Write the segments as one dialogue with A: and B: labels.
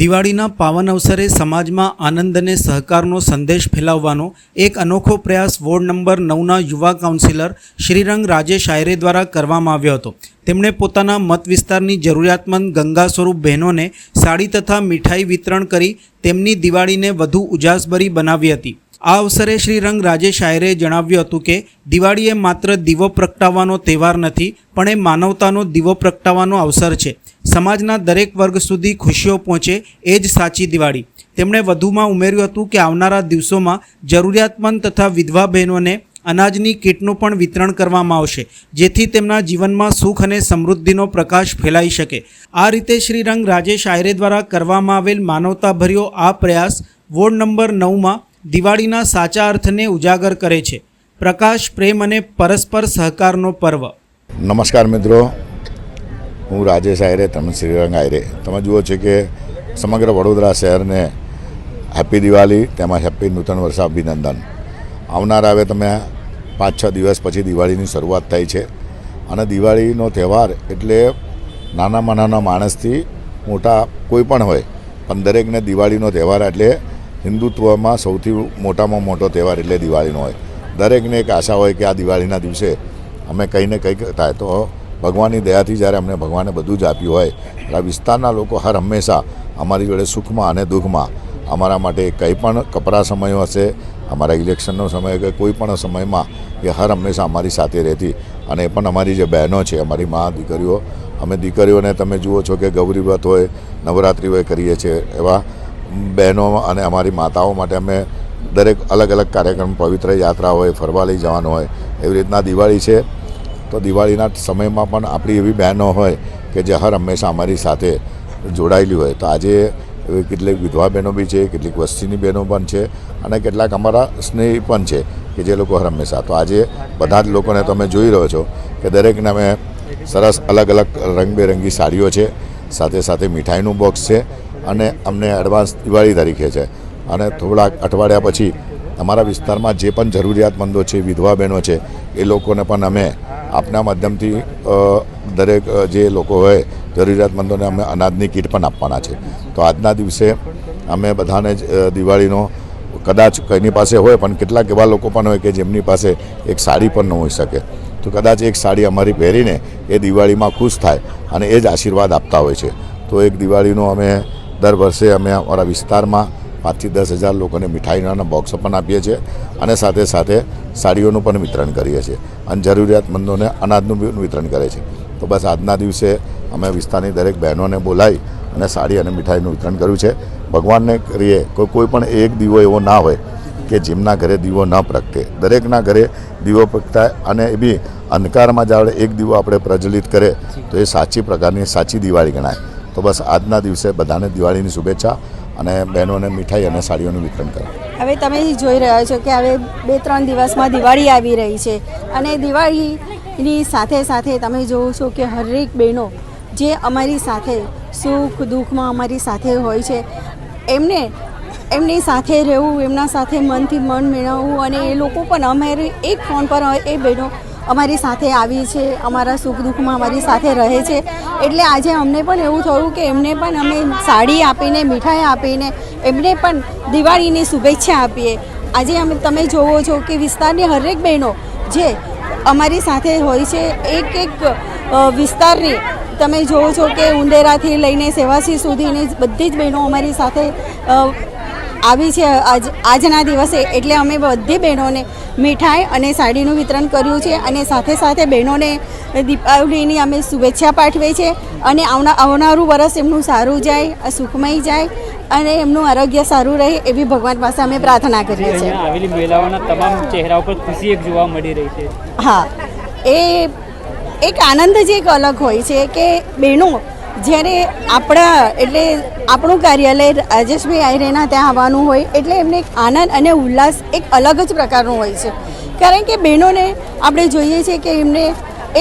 A: દિવાળીના પાવન અવસરે સમાજમાં આનંદ અને સહકારનો સંદેશ ફેલાવવાનો એક અનોખો પ્રયાસ વોર્ડ નંબર નવના યુવા કાઉન્સિલર શ્રીરંગ રાજેશ આયરે દ્વારા કરવામાં આવ્યો હતો. તેમણે પોતાના મત વિસ્તારની જરૂરિયાતમંદ ગંગા સ્વરૂપ બહેનોને સાડી તથા મીઠાઈ વિતરણ કરી તેમની દિવાળીને વધુ ઉજાસભરી બનાવી હતી. આ અવસરે શ્રી રંગ રાજેશ આયરે જણાવ્યું હતું કે દિવાળી એ માત્ર દીવો પ્રગટાવવાનો તહેવાર નથી, પણ એ માનવતાનો દીવો પ્રગટાવવાનો અવસર છે. સમાજના દરેક વર્ગ સુધી ખુશીઓ પહોંચે એ જ સાચી દિવાળી. તેમણે વધુમાં ઉમેર્યું હતું કે આવનારા દિવસોમાં જરૂરિયાતમંદ તથા વિધવા બહેનોને અનાજની કીટનું પણ વિતરણ કરવામાં આવશે, જેથી તેમના જીવનમાં સુખ અને સમૃદ્ધિનો પ્રકાશ ફેલાઈ શકે. આ રીતે શ્રીરંગ રાજેશ આયરે દ્વારા કરવામાં આવેલ માનવતાભર્યો આ પ્રયાસ વોર્ડ નંબર નવમાં દિવાળીના સાચા અર્થને ઉજાગર કરે છે. પ્રકાશ, પ્રેમ અને પરસ્પર સહકારનો પર્વ.
B: નમસ્કાર મિત્રો. હું રાજેશ આયરે, તમે શ્રીરંગ આયરે. તમે જુઓ છો કે સમગ્ર વડોદરા શહેરને હેપી દિવાળી તેમાં હેપી નૂતન વર્ષ અભિનંદન. આવનાર આવે તમે પાંચ, છ દિવસ પછી દિવાળીની શરૂઆત થાય છે. અને દિવાળીનો તહેવાર એટલે નાનામાં નાના માણસથી મોટા કોઈ પણ હોય, પણ દરેકને દિવાળીનો તહેવાર એટલે હિન્દુત્વમાં સૌથી મોટામાં મોટો તહેવાર એટલે દિવાળીનો હોય. દરેકને એક આશા હોય કે આ દિવાળીના દિવસે અમે કંઈ કંઈક થાય તો ભગવાનની દયાથી જ્યારે અમને ભગવાને બધું જ આપ્યું હોય, એટલે આ વિસ્તારના લોકો હર હંમેશા અમારી જોડે સુખમાં અને દુઃખમાં અમારા માટે કંઈ પણ કપરા સમયો હશે, અમારા ઇલેક્શનનો સમય કે કોઈ પણ સમયમાં એ હર હંમેશા અમારી સાથે રહેતી. અને એ પણ અમારી જે બહેનો છે, અમારી મા દીકરીઓ, અમે દીકરીઓને તમે જુઓ છો કે ગૌરી વ્રત હોય, નવરાત્રિ હોય કરીએ છીએ, એવા બહેનો અને અમારી માતાઓ માટે અમે દરેક અલગ અલગ કાર્યક્રમ, પવિત્ર યાત્રા હોય, ફરવા લઈ જવાનું હોય, એવી રીતના દિવાળી છે. તો દિવાળીના સમયમાં પણ આપણી એવી બહેનો હોય કે જે હર હંમેશા અમારી સાથે જોડાયેલી હોય. તો આજે કેટલીક વિધવા બહેનો બી છે, કેટલીક વસ્તીની બહેનો પણ છે અને કેટલાક અમારા સ્નેહી પણ છે કે જે લોકો હર હંમેશા. તો આજે બધા જ લોકોને તમે જોઈ રહ્યો છો કે દરેકને અમે સરસ અલગ અલગ રંગબેરંગી સાડીઓ છે, સાથે સાથે મીઠાઈનું બોક્સ છે અને અમને એડવાન્સ દિવાળી તરીકે છે. અને થોડાક અઠવાડિયા પછી અમારા વિસ્તારમાં જે પણ જરૂરિયાતમંદો છે, વિધવા બહેનો છે, એ લોકોને પણ અમે આપના માધ્યમથી દરેક જે લોકો હોય, જરૂરિયાતમંદોને અમે અનાજની કીટ પણ આપવાના છે. તો આજના દિવસે અમે બધાને જ દિવાળીનો કદાચ કોઈની પાસે હોય, પણ કેટલાક એવા લોકો પણ હોય કે જેમની પાસે એક સાડી પણ ન હોઈ શકે. તો કદાચ એક સાડી અમારી પહેરીને એ દિવાળીમાં ખુશ થાય અને એ જ આશીર્વાદ આપતા હોય છે. તો એક દિવાળીનો અમે દર વર્ષે અમે અમારા વિસ્તારમાં પાંચથી દસ હજાર લોકોને મીઠાઈના બોક્સો પણ આપીએ છીએ અને સાથે સાથે સાડીઓનું પણ વિતરણ કરીએ છીએ અને જરૂરિયાતમંદોને અનાજનું વિતરણ કરે છે. તો બસ આજના દિવસે અમે વિસ્તારની દરેક બહેનોને બોલાવી અને સાડી અને મીઠાઈનું વિતરણ કર્યું છે. ભગવાનને કરીએ કોઈ કોઈ પણ એક દીવો એવો ના હોય કે જેમના ઘરે દીવો ન પ્રગટે. દરેકના ઘરે દીવો પ્રગટાય અને એ બી અંધકારમાં જ્યારે એક દીવો આપણે પ્રજ્વલિત કરે તો એ સાચી પ્રકારની સાચી દિવાળી ગણાય. તો બસ આજના દિવસે બધાને દિવાળીની શુભેચ્છા. અને બહેનોને મીઠાઈ અને સાડીઓનું વિતરણ કરે.
C: હવે તમે જોઈ રહ્યા છો કે હવે બે ત્રણ દિવસમાં દિવાળી આવી રહી છે અને દિવાળીની સાથે સાથે તમે જોવો છો કે હરેક બહેનો જે અમારી સાથે સુખ દુઃખમાં અમારી સાથે હોય છે, એમને એમની સાથે રહેવું, એમના સાથે મનથી મન મેળવવું અને એ લોકો પણ અમારી એક ફોન પર એ બહેનો અમારી સાથે આવી છે, અમારા સુખ દુઃખમાં અમારી સાથે રહે છે. એટલે આજે અમને પણ એવું થયું કે એમને પણ અમે સાડી આપીને, મીઠાઈ આપીને, એમને પણ દિવાળીની શુભેચ્છા આપીએ. આજે અમે, તમે જોવો છો કે વિસ્તારની હરેક બહેનો જે અમારી સાથે હોય છે, એક એક વિસ્તારની, તમે જોવો છો કે ઉંદેરાથી લઈને સેવાસી સુધીની બધી જ બહેનો અમારી સાથે આવી છે આજ આજના દિવસે એટલે અમે બધી બહેનોને મીઠાઈ અને સાડીનું વિતરણ કર્યું છે અને સાથે સાથે બહેનોને દીપાવલીની અમે શુભેચ્છા પાઠવીએ છીએ અને આવના આવનારું વરસ એમનું સારું જાય સુખમય જાય અને એમનું આરોગ્ય સારું રહે એવી ભગવાન પાસે અમે પ્રાર્થના કરીએ છીએ.
D: આવેલી મહિલાઓના તમામ ચહેરા ઉપર ખુશી એક જોવા મળી રહી છે.
C: હા એ એક આનંદ જ એક અલગ હોય છે કે બહેનો જ્યારે આપણા, એટલે આપણું કાર્યાલય રાજેશભાઈ આયરેના ત્યાં આવવાનું હોય, એટલે એમને એક આનંદ અને ઉલ્લાસ એક અલગ જ પ્રકારનો હોય છે. કારણ કે બહેનોને આપણે જોઈએ છીએ કે એમને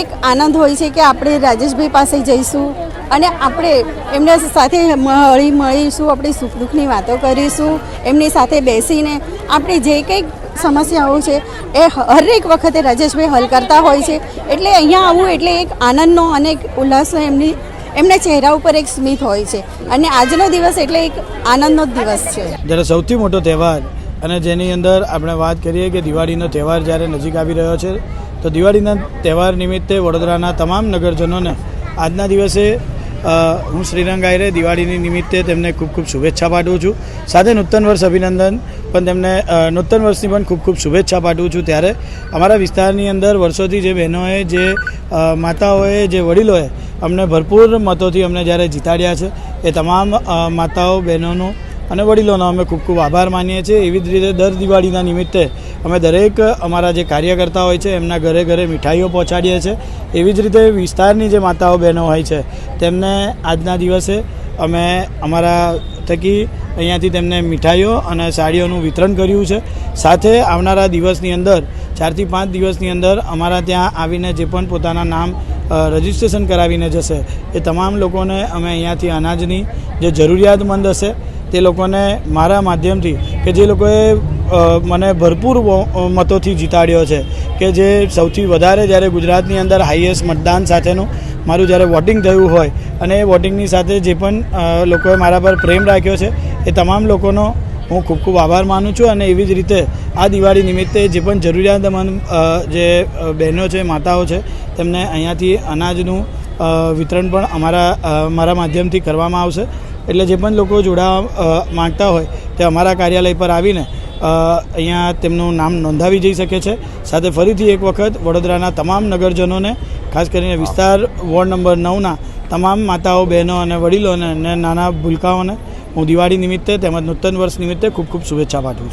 C: એક આનંદ હોય છે કે આપણે રાજેશભાઈ પાસે જઈશું અને આપણે એમના સાથે મળી મળીશું, આપણે સુખ દુઃખની વાતો કરીશું, એમની સાથે બેસીને આપણે જે કંઈક સમસ્યાઓ છે એ હરેક વખતે રાજેશભાઈ હલ કરતા હોય છે. એટલે અહીંયા આવવું એટલે એક આનંદનો અને એક ઉલ્લાસનો એમની એમના ચહેરા ઉપર એક સ્મિત હોય છે. અને આજનો દિવસ એટલે એક આનંદનો જ દિવસ છે.
E: જ્યારે સૌથી મોટો તહેવાર અને જેની અંદર આપણે વાત કરીએ કે દિવાળીનો તહેવાર જ્યારે નજીક આવી રહ્યો છે, તો દિવાળીના તહેવાર નિમિત્તે વડોદરાના તમામ નગરજનોને આજના દિવસે હું શ્રીરંગ આયરે દિવાળીની નિમિત્તે તેમને ખૂબ ખૂબ શુભેચ્છા પાઠવું છું. સાથે નૂતન વર્ષ અભિનંદન. પણ તેમને નૂતન વર્ષની પણ ખૂબ ખૂબ શુભેચ્છા પાઠવું છું. ત્યારે અમારા વિસ્તારની અંદર વર્ષોથી જે બહેનોએ, જે માતાઓએ, જે વડીલોએ અમને ભરપૂર મતોથી અમને જ્યારે જીતાડ્યા છે, એ તમામ માતાઓ, બહેનોનો અને વડીલોનો અમે ખૂબ ખૂબ આભાર માનીએ છીએ. એવી જ રીતે દર દિવાળીના નિમિત્તે અમે દરેક અમારા જે કાર્યકર્તા હોય છે, એમના ઘરે ઘરે મીઠાઈઓ પહોંચાડીએ છીએ. એવી જ રીતે વિસ્તારની જે માતાઓ, બહેનો હોય છે, તેમને આજના દિવસે અમે અમારા થકી અહીંયાથી તેમને મીઠાઈઓ અને સાડીઓનું વિતરણ કર્યું છે. સાથે આવનારા દિવસની અંદર, ચારથી પાંચ દિવસની અંદર અમારા ત્યાં આવીને જે પણ પોતાના નામ રજિસ્ટ્રેશન કરાવીને જશે, એ તમામ લોકોને અમે અહીંયાથી અનાજની જે જરૂરિયાતમંદ હશે, તે લોકોને મારા માધ્યમથી કે જે લોકોએ મને ભરપૂર મતોથી જીતાડ્યો છે, કે જે સૌથી વધારે જ્યારે ગુજરાતની અંદર હાઈએસ્ટ મતદાન સાથેનું મારું જ્યારે વોટિંગ થયું હોય, અને એ વોટિંગની સાથે જે પણ લોકોએ મારા પર પ્રેમ રાખ્યો છે એ તમામ લોકોનો હું ખૂબ ખૂબ આભાર માનું છું અને એવી જ રીતે આ દિવાળી નિમિત્તે જે પણ જરૂરિયાતમંદ જે બહેનો છે, માતાઓ છે, તેમને અહીંયાથી અનાજનું વિતરણ પણ અમારા મારા માધ્યમથી કરવામાં આવશે. એટલે જે પણ લોકો જોડાવા માંગતા હોય તે અમારા કાર્યાલય પર આવીને અહીંયા તેમનું નામ નોંધાવી જઈ શકે છે. સાથે ફરીથી એક વખત વડોદરાના તમામ નગરજનોને, ખાસ કરીને વિસ્તાર વોર્ડ નંબર નવના તમામ માતાઓ, બહેનો અને વડીલોને અને નાના ભૂલકાઓને હું દિવાળી નિમિત્તે તેમજ નૂતન વર્ષ નિમિત્તે ખૂબ ખૂબ શુભેચ્છા પાઠવું છું.